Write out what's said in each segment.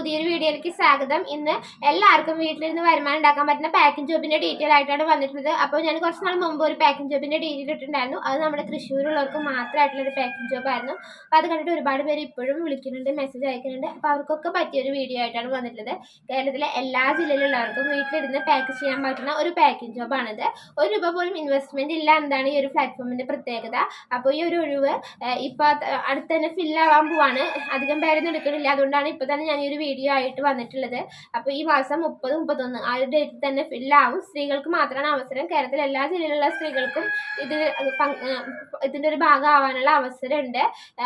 പുതിയൊരു വീഡിയോയിലേക്ക് സ്വാഗതം. ഇന്ന് എല്ലാവർക്കും വീട്ടിലിരുന്ന് വരുമാനം ഉണ്ടാക്കാൻ പറ്റുന്ന പാക്കിംഗ് ജോബിന്റെ ഡീറ്റെയിൽ ആയിട്ടാണ് വന്നിട്ടുള്ളത്. അപ്പോൾ ഞാൻ കുറച്ച് നാൾ മുമ്പ് ഒരു പാക്കിംഗ് ജോബിന്റെ ഡീറ്റെയിൽ ഇട്ടിട്ടുണ്ടായിരുന്നു. അത് നമ്മുടെ തൃശ്ശൂരുള്ളവർക്ക് മാത്രമായിട്ടുള്ള ഒരു പാക്കിംഗ് ജോബ് ആയിരുന്നു. അപ്പോൾ അത് കണ്ടിട്ട് ഒരുപാട് പേര് ഇപ്പോഴും വിളിക്കുന്നുണ്ട് മെസ്സേജ് അയക്കുന്നുണ്ട്. അപ്പോൾ അവർക്കൊക്കെ പറ്റിയൊരു വീഡിയോ ആയിട്ടാണ് വന്നിട്ടുള്ളത്. കേരളത്തിലെ എല്ലാ ജില്ലയിലുള്ളവർക്കും വീട്ടിലിരുന്ന് പാക്ക് ചെയ്യാൻ പറ്റുന്ന ഒരു പാക്കിംഗ് ജോബാണിത് ഒരു രൂപ പോലും ഇൻവെസ്റ്റ്മെന്റ് ഇല്ല എന്താണ് ഈ ഒരു പ്ലാറ്റ്ഫോമിന്റെ പ്രത്യേകത. അപ്പോൾ ഈ ഒരു ഒഴിവ് ഇപ്പോൾ അടുത്ത് തന്നെ ഫില്ലാവാൻ പോവാണ്. അധികം പേരൊന്നും എടുക്കണില്ല. അതുകൊണ്ടാണ് ഇപ്പോൾ തന്നെ ഞാൻ ഈ ഒരു വീഡിയോ ആയിട്ട് വന്നിട്ടുള്ളത്. അപ്പോൾ ഈ മാസം മുപ്പത് മുപ്പത്തൊന്ന് ആ ഒരു ഡേറ്റിൽ തന്നെ ഫില്ലാവും സ്ത്രീകൾക്ക് മാത്രമാണ് അവസരം. കേരളത്തിലെ എല്ലാ ജില്ലയിലുള്ള സ്ത്രീകൾക്കും ഇത് ഇതിന്റെ ഒരു ഭാഗമാവാനുള്ള അവസരമുണ്ട്.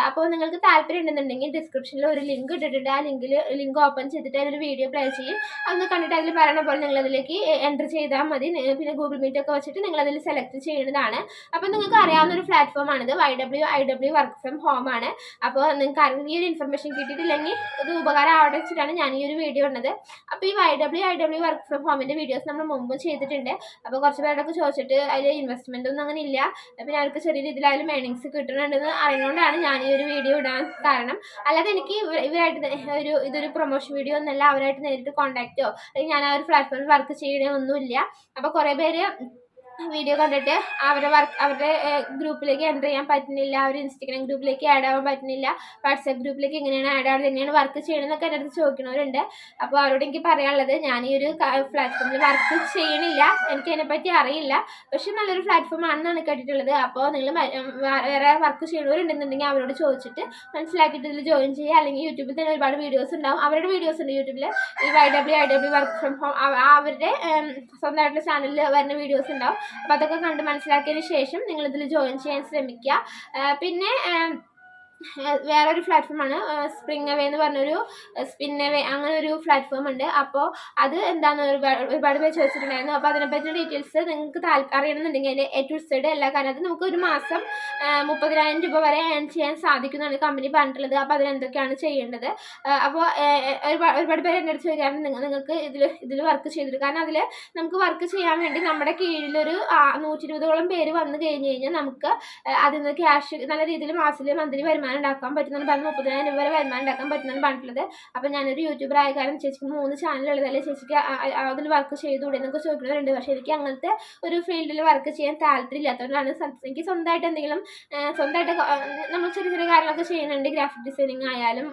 അപ്പോൾ നിങ്ങൾക്ക് താല്പര്യം ഉണ്ടെന്നുണ്ടെങ്കിൽ ഡിസ്ക്രിപ്ഷനിൽ ഒരു ലിങ്ക് ഇട്ടിട്ടുണ്ട്. ആ ലിങ്കിൽ ലിങ്ക് ഓപ്പൺ ചെയ്തിട്ട് അതിലൊരു വീഡിയോ പ്ലേ ചെയ്യും. അന്ന് കണ്ടിട്ട് അതിൽ പറയണ പോലെ നിങ്ങൾ അതിലേക്ക് എന്റർ ചെയ്താൽ മതി. പിന്നെ ഗൂഗിൾ മീറ്റ് ഒക്കെ വെച്ചിട്ട് നിങ്ങൾ അതിൽ സെലക്ട് ചെയ്യുന്നതാണ്. അപ്പോൾ നിങ്ങൾക്ക് അറിയാവുന്ന ഒരു പ്ലാറ്റ്ഫോമാണിത് Y W I W work from home ആണ്. അപ്പോൾ നിങ്ങൾക്ക് അറിയുന്ന ഈ ഒരു ഇൻഫർമേഷൻ കിട്ടിയിട്ടില്ലെങ്കിൽ ഇത് ഉപകാരം ആവട്ടെ വെച്ചിട്ടാണ് ഞാൻ ഈ ഒരു വീഡിയോ ഇടുന്നത്. അപ്പോൾ ഈ Y W I W work from ഹോമിന്റെ videos നമ്മൾ മുമ്പ് ചെയ്തിട്ടുണ്ട്. അപ്പോൾ കുറച്ച് പേരോടൊക്കെ ചോദിച്ചിട്ട് അതിൽ ഇൻവെസ്റ്റ്മെന്റ് ഒന്നും അങ്ങനെ ഇല്ല. പിന്നെ അവർക്ക് ചെറിയ രീതിയിലായാലും ഏണിങ്സ് കിട്ടുന്നുണ്ടെന്ന് അറിയുന്നതുകൊണ്ടാണ് ഞാൻ ഈ ഒരു വീഡിയോ ഇടാൻ കാരണം. അല്ലാതെ എനിക്ക് ഇവ- ഇവരായിട്ട് ഒരു ഇതൊരു പ്രൊമോഷൻ വീഡിയോ ഒന്നല്ല. അവരായിട്ട് നേരിട്ട് കോൺടാക്റ്റോ അല്ലെങ്കിൽ ഞാൻ ആ ഒരു പ്ലാറ്റ്ഫോമിൽ വർക്ക് ചെയ്യണമൊന്നുമില്ല അപ്പോൾ കുറേ പേര് വീഡിയോ കണ്ടിട്ട് അവരുടെ വർക്ക് അവരുടെ ഗ്രൂപ്പിലേക്ക് എന്റർ ചെയ്യാൻ പറ്റുന്നില്ല. അവർ ഇൻസ്റ്റഗ്രാം ഗ്രൂപ്പിലേക്ക് ആഡ് ആവാൻ പറ്റുന്നില്ല. വാട്സാപ്പ് ഗ്രൂപ്പിലേക്ക് എങ്ങനെയാണ് ആഡ് ആവുന്നത് എങ്ങനെയാണ് വർക്ക് ചെയ്യണമെന്നൊക്കെ എന്റെ അടുത്ത് ചോദിക്കുന്നവരുണ്ട് അപ്പോൾ അവരോട് എനിക്ക് പറയാനുള്ളത് ഞാൻ ഈ ഒരു പ്ലാറ്റ്ഫോമിൽ വർക്ക് ചെയ്യണില്ല. എനിക്ക് അതിനെപ്പറ്റി അറിയില്ല. പക്ഷെ നല്ലൊരു പ്ലാറ്റ്ഫോം ആണെന്നാണ് കേട്ടിട്ടുള്ളത്. അപ്പോൾ നിങ്ങൾ വേറെ വർക്ക് ചെയ്യണവരുണ്ടെന്നുണ്ടെങ്കിൽ അവരോട് ചോദിച്ചിട്ട് മനസ്സിലാക്കിയിട്ട് ഇതിൽ ജോയിൻ ചെയ്യുക. അല്ലെങ്കിൽ യൂട്യൂബിൽ തന്നെ ഒരുപാട് വീഡിയോസ് ഉണ്ടാവും. അവരുടെ വീഡിയോസ് ഉണ്ട് യൂട്യൂബിൽ ഈ Y W I W work from home അവരുടെ സ്വന്തമായിട്ടുള്ള ചാനലിൽ വരുന്ന വീഡിയോസ് ഉണ്ടാവും. അപ്പോൾ അതൊക്കെ കണ്ട് മനസ്സിലാക്കിയതിന് ശേഷം നിങ്ങൾ ഇതിൽ ജോയിൻ ചെയ്യാൻ ശ്രമിക്കുക. പിന്നെ വേറൊരു പ്ലാറ്റ്ഫോമാണ് സ്പ്രിംഗ് അവേ എന്ന് പറഞ്ഞൊരു സ്പിൻ അവേ അങ്ങനെ ഒരു പ്ലാറ്റ്ഫോം ഉണ്ട്. അപ്പോൾ അത് എന്താണ് ഒരുപാട് പേര് ചോദിച്ചിട്ടുണ്ടായിരുന്നു. അപ്പോൾ അതിനെപ്പറ്റി ഡീറ്റെയിൽസ് നിങ്ങൾക്ക് അറിയണമെന്നുണ്ടെങ്കിൽ അതിന്റെ എ ടു സൈഡ് എല്ലാ കാര്യത്തും നമുക്ക് ഒരു മാസം മുപ്പതിനായിരം രൂപ വരെ ഏൺ ചെയ്യാൻ സാധിക്കുന്നതാണ് കമ്പനി പറഞ്ഞിട്ടുള്ളത്. അപ്പോൾ അതിനെന്തൊക്കെയാണ് ചെയ്യേണ്ടത്? അപ്പോൾ ഒരുപാട് ഒരുപാട് പേര് എന്റെ അടുത്ത് ചോദിക്കാറുണ്ട്. നിങ്ങൾ നിങ്ങൾക്ക് ഇതിൽ ഇതിൽ വർക്ക് ചെയ്തിട്ട്. കാരണം അതിൽ നമുക്ക് വർക്ക് ചെയ്യാൻ വേണ്ടി നമ്മുടെ കീഴിലൊരു നൂറ്റി ഇരുപതോളം പേര് വന്നു കഴിഞ്ഞ് കഴിഞ്ഞാൽ നമുക്ക് അതിൽ നിന്ന് ക്യാഷ് നല്ല രീതിയിൽ മാസത്തിൽ മന്ത്ലി വരുമാനം ഉണ്ടാക്കാൻ പറ്റുന്നതാണ്. പറഞ്ഞ് മുപ്പതിനായിരം രൂപ വരെ വരുമാനം ഉണ്ടാക്കാൻ പറ്റുന്നതാണ് പറഞ്ഞിട്ടുള്ളത്. അപ്പം ഞാനൊരു യൂട്യൂബർ ആയ കാരണം ചേച്ചിക്ക് മൂന്ന് ചാനലുള്ളതല്ലേ ചേച്ചിക്ക്? അതിൽ വർക്ക് ചെയ്തുകൂടെ എന്നൊക്കെ ചോദിക്കുന്നവരുണ്ട്. പക്ഷേ എനിക്ക് അങ്ങനത്തെ ഒരു ഫീൽഡിൽ വർക്ക് ചെയ്യാൻ താല്പര്യമില്ലാത്തതുകൊണ്ടാണ് എനിക്ക് സ്വന്തമായിട്ട് എന്തെങ്കിലും സ്വന്തമായിട്ട് നമ്മൾ ചെറിയ ചെറിയ കാര്യങ്ങളൊക്കെ ചെയ്യുന്നുണ്ട്. ഗ്രാഫിക് ഡിസൈനിങ് ആയാലും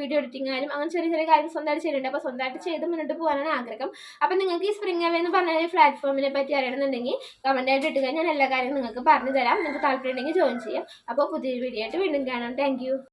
വീഡിയോ എഡിറ്റിംഗ് ആയാലും അങ്ങനെ ചെറിയ ചെറിയ കാര്യങ്ങൾ സ്വന്തമായിട്ട് ചെയ്യുന്നുണ്ട്. അപ്പോൾ സ്വന്തമായിട്ട് ചെയ്ത് മുന്നോട്ട് പോകാനാണ് ആഗ്രഹം. അപ്പം നിങ്ങൾക്ക് ഈ സ്പ്രിംഗ് അവേ എന്ന് പറഞ്ഞ ഒരു പ്ലാറ്റ്ഫോമിനെ പറ്റി അറിയണമെന്നുണ്ടെങ്കിൽ കമന്റായിട്ട് ആയിട്ട് ഇട്ടുക ഞാൻ എല്ലാ കാര്യങ്ങളും നിങ്ങൾക്ക് പറഞ്ഞു തരാം നിങ്ങൾക്ക് താല്പര്യം ഉണ്ടെങ്കിൽ ജോയിൻ ചെയ്യാം. അപ്പോൾ പുതിയൊരു വീഡിയോ ആയിട്ട് വീണ്ടും കാണാം. Thank you.